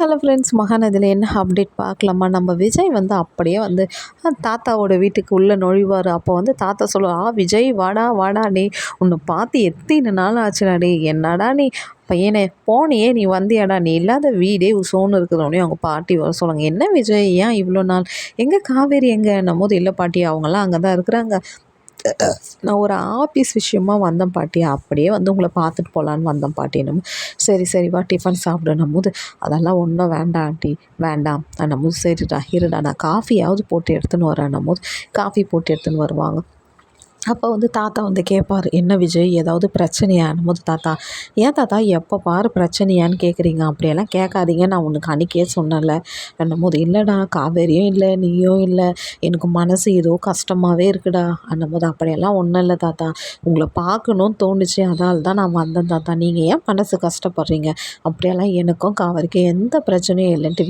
Hello friends மகாநதியில் என்ன update பார்க்கலாமா? நம்ம விஜய் வந்து அப்படியே வந்து தாத்தாவோட வீட்டுக்கு உள்ளே நுழைவார். அப்போ வந்து தாத்தா சொல்லுவார் ஆ விஜய் வாடா வாடா நீ உன்னை பார்த்து எத்தனை நாள் ஆச்சுடா நீ என்னடா நீ? பையனே போனியே நீ வந்தியாடா நீ இல்லாத வீடே உசோன்னு இருக்கிறவனே அவங்க பாட்டி வர சொல்லுவாங்க. என்ன விஜய் ஏன் இவ்வளோ நாள்? எங்கே காவேரி எங்கே? போது இல்லை பாட்டி அவங்களாம் அங்கே தான் இருக்கிறாங்க. நான் ஒரு ஆஃபீஸ் விஷயமா வந்தேன் பாட்டி. அப்படியே வந்து உங்களை பார்த்துட்டு போகலான்னு வந்தேன் பாட்டினும் சரி சரி வா டிஃபன் சாப்பிடணும். போது அதெல்லாம் ஒன்றும் வேண்டாம் ஆண்டி. வேண்டாம். நம்ம சரிடா இருடா. நான் காஃபியாவது போட்டு எடுத்துன்னு வரேன் போது காஃபி போட்டு எடுத்துன்னு வருவாங்க. அப்போ வந்து தாத்தா வந்து கேட்பார் என்ன விஜய் ஏதாவது பிரச்சனையானும் போது தாத்தா ஏன் தாத்தா எப்போ பாரு பிரச்சனையான்னு கேட்குறீங்க? அப்படியெல்லாம் கேட்காதீங்க. நான் உனக்கு அன்றைக்கே சொன்னேன்ல என்னும் போது இல்லைடா காவேரியும் இல்லை நீயும் இல்லை எனக்கு மனசு ஏதோ கஷ்டமாகவே இருக்குடா. அன்னும் போது அப்படியெல்லாம் ஒன்றும் இல்லை தாத்தா உங்களை பார்க்கணும்னு தோணுச்சு அதால் தான் நான் வந்தேன் தாத்தா நீங்கள் ஏன் மனசு கஷ்டப்படுறீங்க? அப்படியெல்லாம் எனக்கும் காவேரிக்கும் எந்த பிரச்சனையும் இல்லைன்ட்டு